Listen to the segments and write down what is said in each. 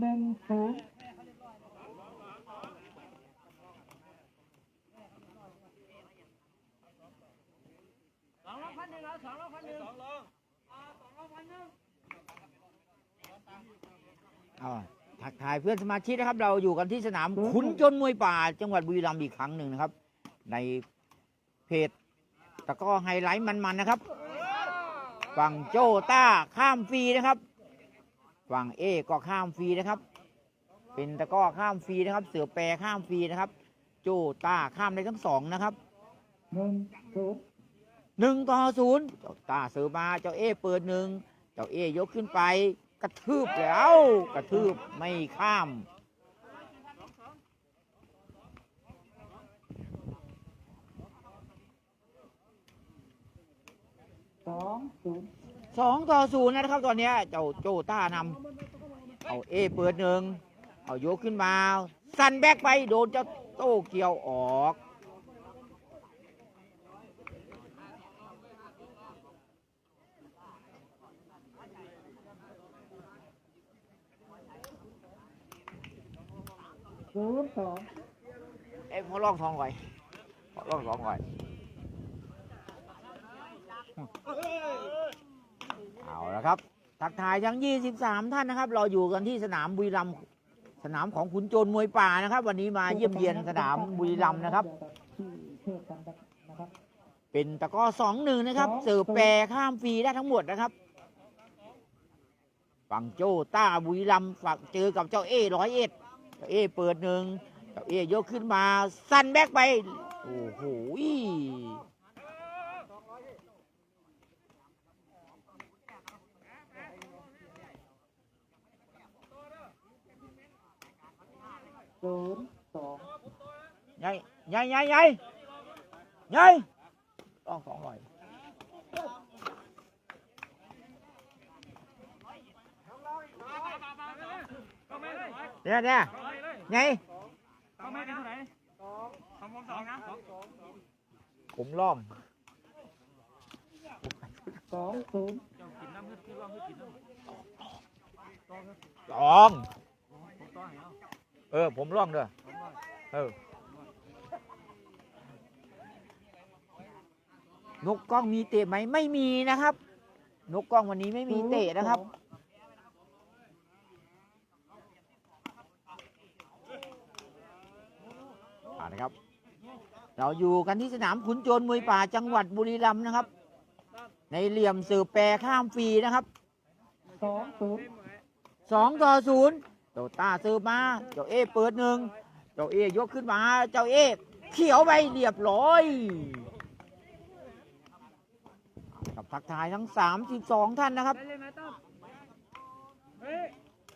หนึ่งศูนย์สองร้อยพันหนึ่งเอาสองร้อยพันหนึ่งสองร้อยสองร้อยพันหนึ่งเอาทักทายเพื่อนสมาชิกนะครับ เราอยู่กันที่สนามขุนจนมวยป่า จังหวัดบุรีรัมย์อีกครั้งหนึ่งนะครับ ในเพจตะกร้อไฮไลท์มันๆนะครับ ฝั่งโจต้าข้ามฟรีนะครับ ฝั่งเอก็ข้ามฟรีนะครับ เป็นตะก้อข้ามฟรีนะครับ เสือแปรข้ามฟรีนะครับ โจต้าข้ามได้ทั้งสองนะครับหนึ่งศูนย์หนึ่งต่อศูนย์เจ้าตาเสือมาเจ้าเอเปิดหนึ่งเจ้าเอยกขึ้นไป กระทืบแล้ว กระทืบไม่ข้ามสองศูนย์ สองต่อศูนย์นะครับตอนเนี้ยเจ้าโจต้านำเอาเอเปิดหนึ่งเอายกขึ้นมา สั่นแบกไปโดนเจ้าโต้เกี่ยวออกศูนย์สองเอ้ยพอลองสองก่อนพอลองสองก่อนเอาละ ครับทักทายทั้ง 23 ท่านนะครับ เราอยู่กันที่สนามบุรีรัมย์สนามของขุนโจรมวยป่านะครับ วันนี้มาเยี่ยมเยียนสนามบุรีรัมย์นะครับที่เทพกันนะครับเป็นตะกร้อสองหนึ่งนะครับ เสิร์ฟแปรข้ามฟรีได้ทั้งหมดนะครับ ฝั่งโจ้ต้าบุรีรัมย์ฝั่งเจอกับเจ้าเอร้อยเอ็ดเจ้าเอเปิดหนึ่งเจ้าเอยกขึ้นมาสั้นแบกไปโอ้โห ศูนย์สอง ให ญ่ใหญ่ใหญ่ใหญ่ใหญ่ต้องสองร้อยเนี่ยเนี่ยไงเอาไม่ได้เท่าไหร่สองสองนะผมล่อมสองศูนย์ลอง เออ ผมล่องด้วยสองร้อยเออ นกกล้องมีเตะไหมไม่มีนะครับ นกกล้องวันนี้ไม่มีเตะนะครับ อ่านะครับ เราอยู่กันที่สนามขุนโจรมวยป่าจังหวัดบุรีรัมย์นะครับ ในเหลี่ยมสืบแปรข้ามฟรีนะครับสองศูนย์สองต่อศูนย์เจ้าตาสืบมา เจ้าเอเปิดหนึ่ง เจ้าเอยกขึ้นมา เจ้าเอเขียวไปเรียบร้อย ทักทายทั้ง 32 ท่านนะครับได้เลยไหมตั้มเฮ้ย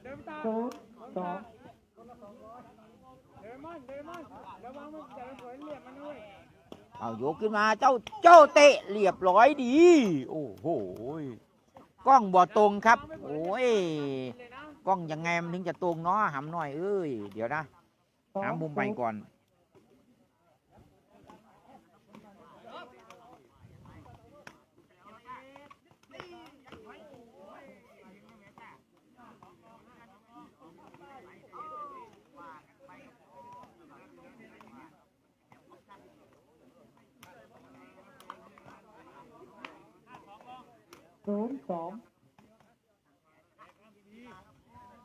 เดินตามศูนย์สองเดินมันเดินมันระวังมันจะสวยเหลี่ยมมันด้วยเอายกขึ้นมาเจ้าเจ้าเตะเรียบร้อยดี โอ้โหกล้องบ่ตรงครับ โอ้ยเลยนะกล้องยังไงมันถึงจะตรงเนาะหำหน่อยเอ้ย เดี๋ยวนะสองหามุมใหม่ก่อน ศูนย์สอง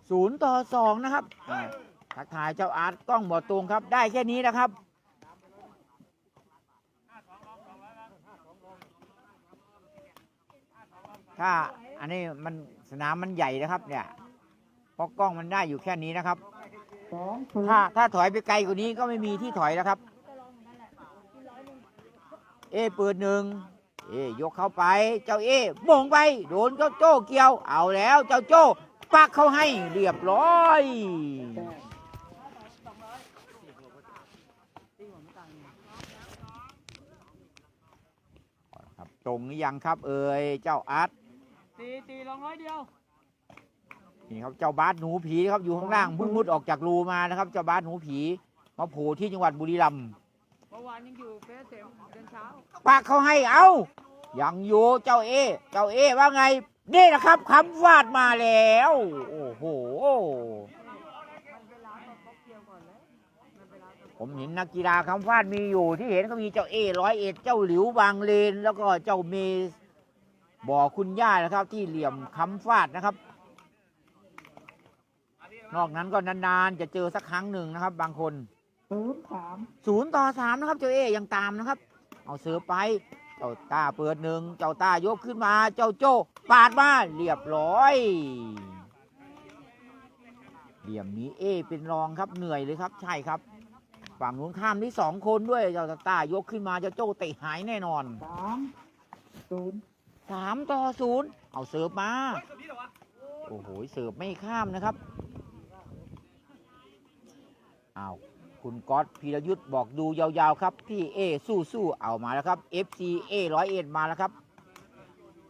ศูนย์ต่อสองนะครับอ่าทักทายเจ้าอาร์ตกล้องบ่ตรงครับ ได้แค่นี้นะครับ ถ้าอันนี้มันสนามมันใหญ่นะครับ เนี่ยเพราะกล้องมันได้อยู่แค่นี้นะครับ สองศูนถ้าย์ถ้าถอยไปไกลกว่านี้ก็ไม่มีที่ถอยแล้วครับ เอเปิดหนึ่ง เอยกเข้าไป เจ้าเอโบ่งไป โดนเจ้าโจ้เกี่ยว เอาแล้วเจ้าโจ้ปักเข้าให้เรียบร้อยแปดครับตรงหรือยังครับเอ่ยเจ้าอาร์ตตีตีลองร้อยเดียว นี่ครับเจ้าบาสหนูผีครับอยู่ข้างล่างมุดๆออกจากรูมานะครับ เจ้าบาสหนูผีมาโผล่ที่จังหวัดบุรีรัมย์เวานยังอยู่เฟสเดินเช้าปากเขาให้เอายังอยู่เจ้าเอ เจ้าเอว่าไง นี่นะครับคำวาดมาแล้ว โอ้โห ผมเห็นนักกีฬาคำฟาดมีอยู่ที่เห็นก็มีเจ้าเอร้อยเอ็ดเจ้าหลิวบางเลน แล้วก็เจ้าเมสบอกคุณย่านะครับ ที่เหลี่ยมคำฟาดนะครับ นอกนั้นก็นานๆจะเจอสักครั้งหนึ่งนะครับ บางคน ศูนย์สามศูนย์ต่อสามนะครับ เจ้าเอยังตามนะครับ เอาเสือไป เจ้าต้าเปิดหนึ่งเจ้าต้ายกขึ้นมา เจ้าโจ้ปาดมาเรียบร้อยเหลี่ยมนี้เอ เป็นรองครับเหนื่อยเลยครับ ใช่ครับ ฝั่งนู้นข้ามที่สองคนด้วย เจ้าต้ายกขึ้นมาเจ้าโจ้เตะหายแน่นอนสามศูนย์สามต่อศูนย์เอาเสิร์ฟมาโอ้โหเสิร์ฟไม่ข้ามนะครับอ้าว คุณก๊อตพีรยุทธ์บอกดูยาวๆครับ พี่เอสู้สู้ๆเอามาแล้วครับ FC A ร้อยเอ็ดมาแล้วครับ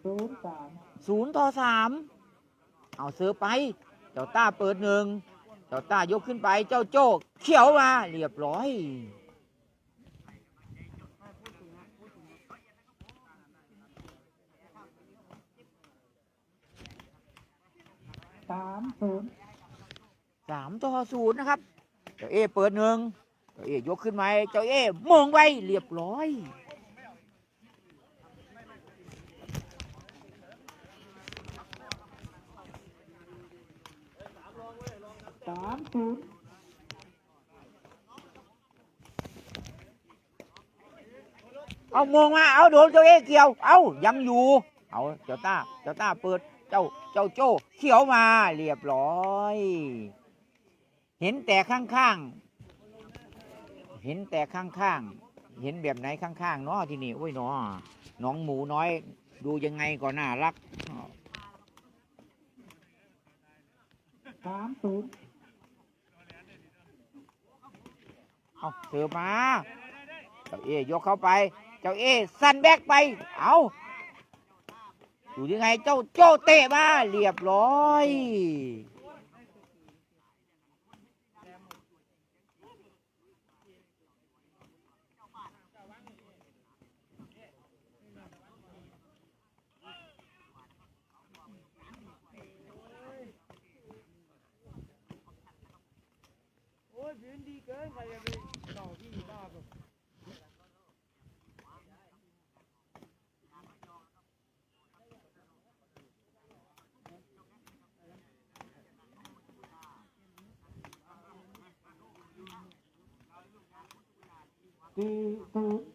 ศูนย์สามศูนย์ต่อสามเอาเสิร์ฟไป เจ้าต้าเปิดหนึ่งเจ้าต้ายกขึ้นไปเจ้าโจ้เขียวมาเรียบร้อยสามศูนย์สามต่อศูนย์นะครับ เจ้าเอเปิดหนึ่งเจ้าเอยกขึ้นมาเจ้าเอมองไว้เรียบร้อยสามศูนย์เอามองมา เอาโดนเจ้าเอเกี่ยว เอายังอยู่ เอาเจ้าตาเจ้าตาเปิด เจ้า เจ้าโจ้เขียวมา เรียบร้อย เห็นแต่ข้างๆ เห็นแต่ข้างๆ เห็นแบบไหนข้างๆเนาะที่นี่โอ้ยเนาะน้องหมูน้อย ดูยังไงก็น่ารักสามศูนย์เอาเสือมา เจ้าเอยกเข้าไป เจ้าเอสั่นแบกไป เอาอยู่ยังไงเจ้าโจเตะมาเรียบร้อย โอ้ยพื้นดี เกินใครจะไปต่อพี่บ้าแบบสี่ศู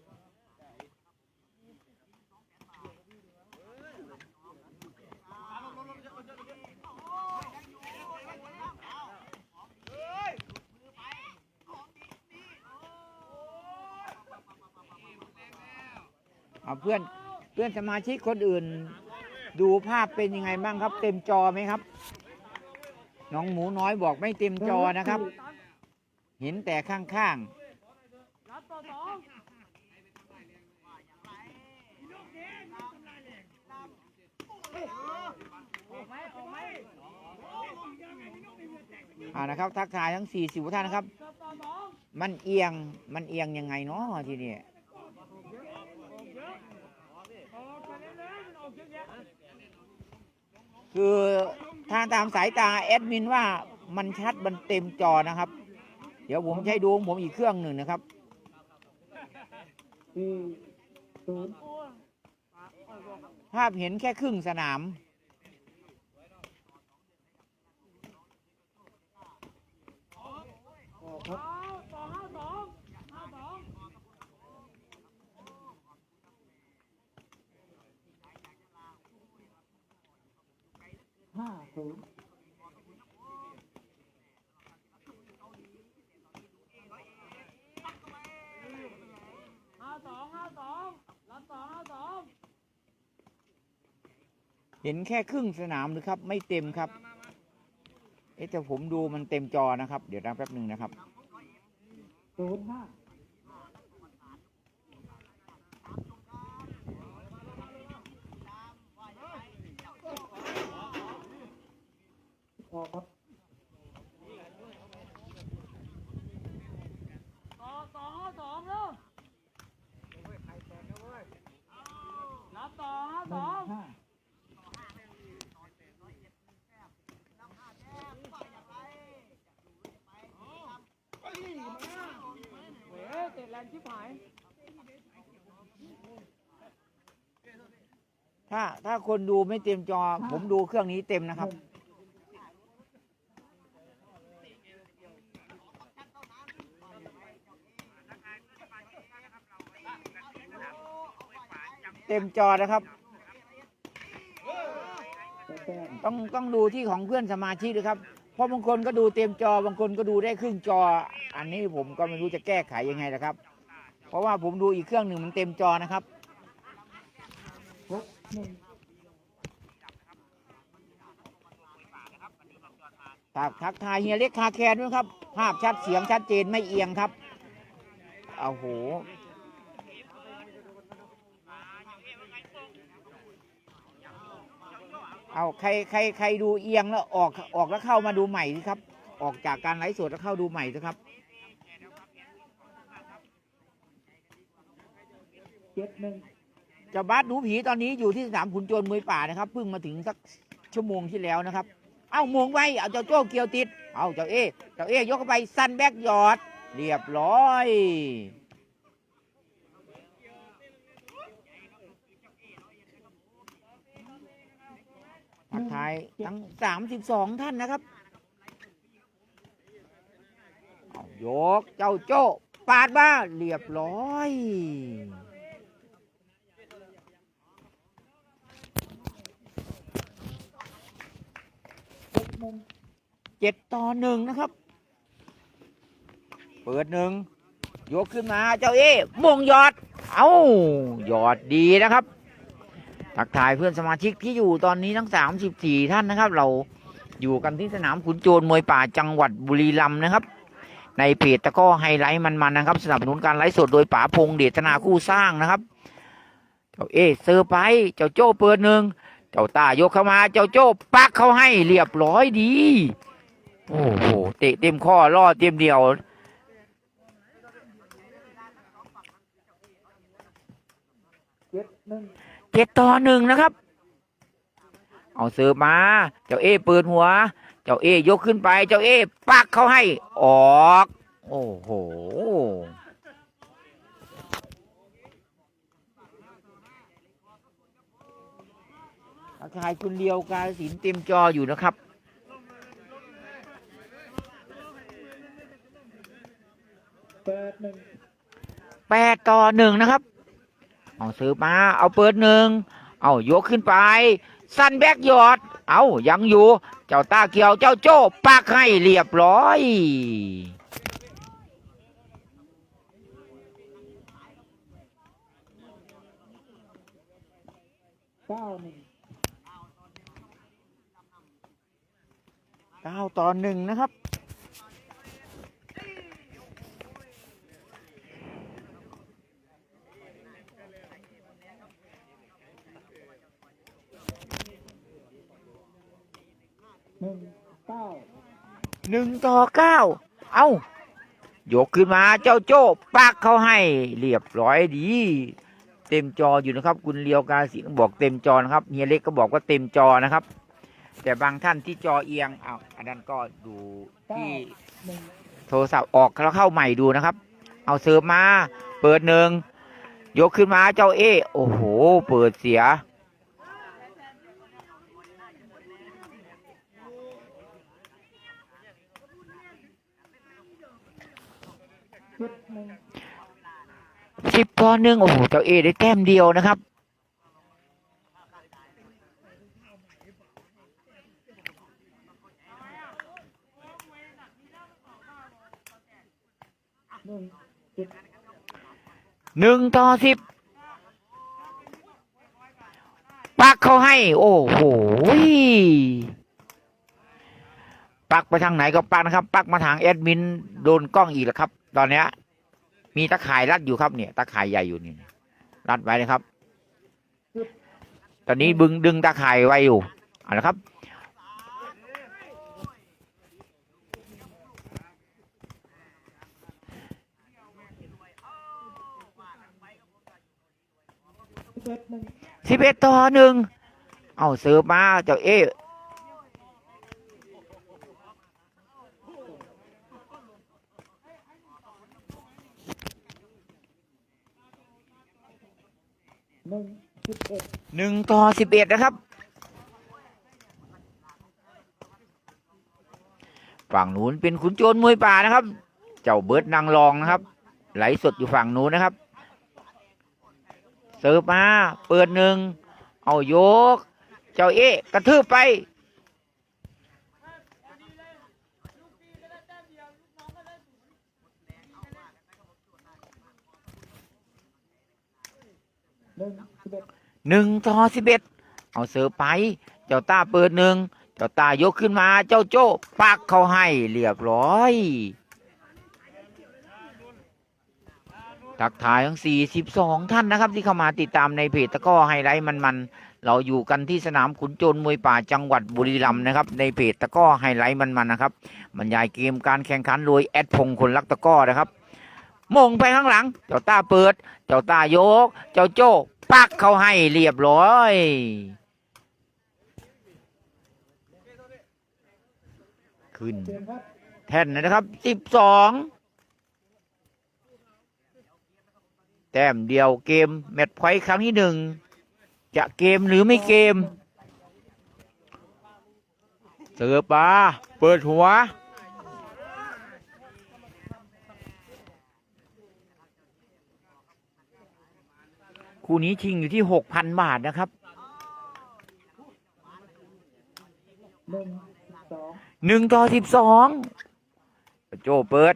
เพื่อนเพื่อนสมาชิกคนอื่น ดูภาพเป็นยังไงบ้างครับ เต็มจอไหมครับน้องหมูน้อยบอกไม่เต็มจอนะครับ เห็นแต่ข้างอสองๆอ่านะครับ ทักทายทั้ง4ี่สิบท่านนะครับ มันเอียงมันเอียงยังไงเนาะทีนี้ ออกไปเรื่อยๆมันออกเยอะแยะ คือทางตามสายตาแอดมินว่ามันชัดมันเต็มจอนะครับ เดี๋ยวผมใช้ดูของผมอีกเครื่องหนึ่งนะครับสี่ศูนย์โอ้ยภาพเห็นแค่ครึ่งสนาม ออกครับ เอาต่อห้าสองห้าสอง ห้าศูนย์ ห้า สองห้าสองรับต่อห้าสองเห็นแค่ครึ่งสนามหรือครับ ไม่เต็มครับ เอ๊ะแต่ผมดูมันเต็มจอนะครับ เดี๋ยวนะแป๊บหนึ่งนะครับศูนย์ห้า ออครับต่อต่อห้าสองเร็วรับต่อห้าหสนึ่องงห้าหชิบหาย ถ้าถ้าคนดูไม่เต็มจอ ผมดูเครื่องนี้เต็มนะครับ เต็มจอนะครับ ต้องต้องดูที่ของเพื่อนสมาชิกนะครับ เพราะบางคนก็ดูเต็มจอบางคนก็ดูได้ครึ่งจอ อันนี้ผมก็ไม่รู้จะแก้ไขยังไงนะครับ เพราะว่าผมดูอีกเครื่องหนึ่งมันเต็มจอนะครับหกหนึ่งฝากทักทายเฮียเล็กคาแคร์ด้วยครับ ภาพชัดเสียงชัดเจนไม่เอียงครับเอาโห เอาใครใครใครดูเอียงแล้วออกออกแล้วเข้ามาดูใหม่สิครับ ออกจากการไลฟ์สดแล้วเข้าดูใหม่สิครับเจ็ดหนึ่งเจ้าบาสดูผีตอนนี้อยู่ที่สนามขุนโจรมวยป่านะครับเพิ่งมาถึงสักชั่วโมงที่แล้วนะครับ เอ้าโมงไว้เอาเจ้าโจ้เกียวติด เอาเจ้าเอเจ้าเอยกเข้าไปซันแบกหยอด เรียบร้อยทักทายทั้งสามสิบสองท่านนะครับยกเจ้าโจ้ปาดบ้าเรียบร้อยเจ็ดต่อหนึ่งนะครับ เปิดหนึ่งยกขึ้นมาเจ้าเอ๋มงยอด เอายอดดีนะครับ ทักทายเพื่อนสมาชิกที่อยู่ตอนนี้ทั้งสามสิบสี่ท่านนะครับ เราอยู่กันที่สนามขุนโจรมวยป่าจังหวัดบุรีรัมย์นะครับ ในเพจตะก้อไฮไลท์มันๆนะครับ สนับสนุนการไลฟ์สดโดยป๋าพงเดชนาคู่สร้างนะครับ เจ้าเอเซอร์ไปเจ้าโจ้เปิดหนึ่งเจ้าตายกเข้ามาเจ้าโจ้ปักเข้าให้เรียบร้อยดี โอ้โหเตะเต็มข้อล่อเต็มเดียว เจ็ดต่อหนึ่งนะครับ เอาเสิร์ฟมา เจ้าเอเปิดหัว เจ้าเอยกขึ้นไป เจ้าเอปักเขาให้ออก โอ้โหทักายคุณเลียวกาสินธุ์เต็มจออยู่นะครับแปดต่อหนึ่งนะครับ เอาซื้อมา เอาเปิดหนึ่ง เอายกขึ้นไป สั้นแบกยอด เอายังอยู่ เจ้าตาเกียวเจ้าโจ้ปักให้เรียบร้อยเก้าหนึ่งเก้าต่อหนึ่งนะครับ หนึ่งเก้าหนึ่งต่อเก้าเอายกขึ้นมาเจ้าโจ้ปักเขาให้ เรียบร้อยดี เต็มจออยู่นะครับ คุณเลียวกาสิบอกเต็มจอนะครับเฮียเล็กก็บอกว่าเต็มจอนะครับ แต่บางท่านที่จอเอียงเอาอันนั้นก็ดูที่โทรศัพท์ออกแล้วเข้าใหม่ดูนะครับ เอาเสิร์ฟมา เปิดหนึ่งยกขึ้นมาเจ้าเอโอ้โห เปิดเสีย เจ็ดหนึ่ง สิบต่อหนึ่งโอ้โหเจ้าเอได้แต้มเดียวนะครับ หนึ่งต่อสิบปักเขาให้ โอ้โหปักไปทางไหนก็ปักนะครับ ปักมาทางแอดมิน โดนกล้องอีกแล้วครับ ตอนเนี้ย มีตะข่ายรัดอยู่ครับเนี่ยตะข่ายใหญ่อยู่นี่รัดไว้นะครับ ตอนนี้บึงดึงตะข่ายไว้อยู่เอาละครับ สิบเอ็ดหนึ่งสิบเอ็ดต่อหนึ่ง เอาเสิร์ฟมาเจ้าเอ หนึ่งต่อสิบเอ็ดนะครับ ฝั่งนู้นเป็นขุนโจรมวยป่านะครับ เจ้าเบิร์ดนางรองนะครับ ไหลสดอยู่ฝั่งนู้นนะครับ เสิร์ฟมา เปิดหนึ่ง เอาโยก เจ้าเอ๊ะกระทืบไป หนึ่งสิบเอ็ดหนึ่งต่อสิบเอ็ดเอาเสิร์ฟไป เจ้าตาเปิดหนึ่งเจ้าตายกขึ้นมาเจ้าโจ้ปักเขาให้เรียบร้อยทักทายทั้ง 42 ท่านนะครับ ที่เข้ามาติดตามในเพจตะก้อไฮไลท์มันๆ เราอยู่กันที่สนามขุนโจรมวยป่าจังหวัดบุรีรัมย์นะครับ ในเพจตะก้อไฮไลท์มันๆนะครับบรรยายเกมการแข่งขันโดยแอดพงศ์คนรักตะก้อนะครับ มงไปข้างหลัง เจ้าตาเปิด เจ้าตายก เจ้าโจ้ปักเขาให้เรียบร้อยขึ้นแท่นนะครับสิบสองแต้มเดียวเกมแมตช์พอยต์ครั้งที่หนึ่งจะเกมหรือไม่เกม เสือปลาเปิดหัว คู่นี้ชิงอยู่ที่หกพันบาทนะครับหนึ่งต่อสิบสองโจเปิด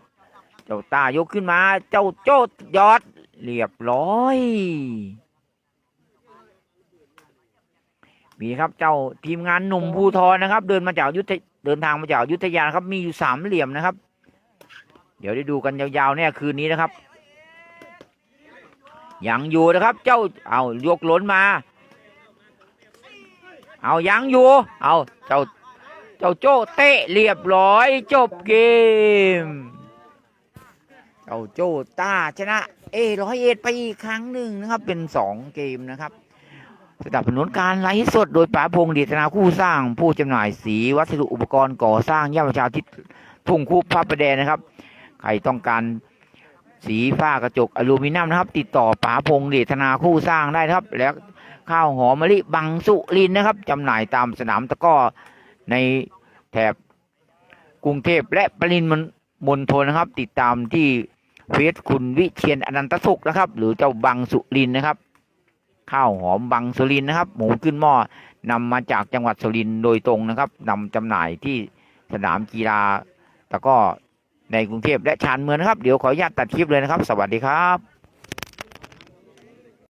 เจ้าตายกขึ้นมา เจ้าโจยอด เรียบร้อยมีครับเจ้าทีมงานหนุ่มภูทรนะครับ เดินมาจากยุทธเดินทางมาจากยุทธยานครับ มีอยู่สามเหลี่ยมนะครับ เดี๋ยวได้ดูกันยาวๆเนี่ยคืนนี้นะครับ ยังอยู่นะครับ เจ้าเอายกหล้นมา เอายังอยู่ เอาเจ้าเจ้าโจ้เตะเรียบร้อย จบเกม เจ้าโจ้ต้าชนะ เอร้อยเอ็ดไปอีกครั้งหนึ่งนะครับ เป็นสองเกมนะครับสนับสนุนการไลฟ์สดโดยป๋าพงศ์เดชนาคู่สร้างผู้จำหน่ายสีวัสดุอุปกรณ์ก่อสร้างย่านประชาทิศทุ่งคูพระประแดงนะครับ ใครต้องการ สีฝ้ากระจกอลูมิเนียมนะครับ ติดต่อป๋าพงศ์เดชนาคู่สร้างได้ครับ แล้วข้าวหอมมะลิบังสุรินนะครับจำหน่ายตามสนามตะก้อในแถบกรุงเทพและปริมณมณฑลนะครับ ติดตามที่เฟซคุณวิเชียนอนันตสุขนะครับ หรือเจ้าบังสุรินนะครับ ข้าวหอมบังสุรินนะครับ หมูขึ้นหม้อนำมาจากจังหวัดสุรินโดยตรงนะครับนำจำหน่ายที่สนามกีฬาตะก้อ ในกรุงเทพและชานเมืองนะครับ เดี๋ยวขออนุญาตตัดคลิปเลยนะครับ สวัสดีครับ